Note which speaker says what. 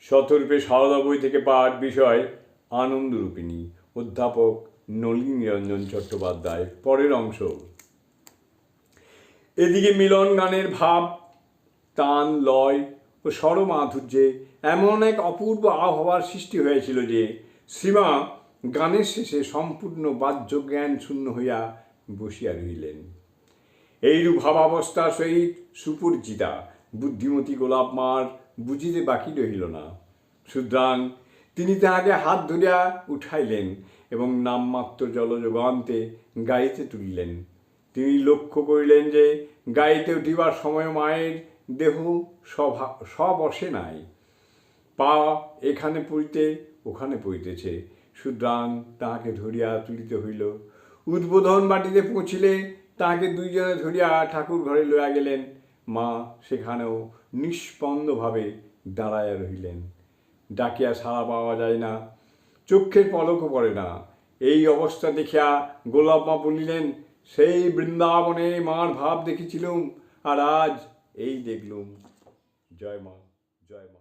Speaker 1: শতরূপে সারদা বই থেকে পাঠ বিষয় আনন্দরূপিণী, অধ্যাপক নলিনী নিরঞ্জন চট্টোপাধ্যায় পরের অংশ। এদিকে মিলন গানের ভাব, তান, লয় ও স্বরমাধুর্যে এমন এক অপূর্ব আবহাওয়ার সৃষ্টি হয়েছিল যে শ্রীমা গানের শেষে সম্পূর্ণ বাহ্য জ্ঞান শূন্য হইয়া বসিয়া রহিলেন। এইরূপ ভাবাবস্থার সহিত সুপরিচিতা, বুদ্ধিমতী গোলাপ মার বুঝিতে বাকি রহিল না। সুতরাং তিনি তাহাকে হাত ধরিয়া উঠাইলেন এবং নামমাত্র জলযোগান্তে গাড়িতে তুলিলেন। তিনি লক্ষ্য করিলেন যে গাড়িতে উঠিবার সময় মায়ের দেহ সব অসে নাই। পা এখানে পড়িতে, ওখানে পড়িতেছে। সুতরাং তাহাকে ধরিয়া তুলিতে হইল। উদ্বোধন বাটিতে পৌঁছিলে তাহাকে দুইজনে ধরিয়া ঠাকুর ঘরে লইয়া গেলেন। মা সেখানেও নিষ্পন্দভাবে দাঁড়াইয়া রহিলেন। ডাকিয়া সাড়া পাওয়া যায় না চক্ষের পলকও পড়ে না। এই অবস্থা দেখিয়া গোলাপ মা বলিলেন, সেই বৃন্দাবনে মার ভাব দেখেছিলুম, আর আজ এই দেখলুম। জয় মা জয় মা।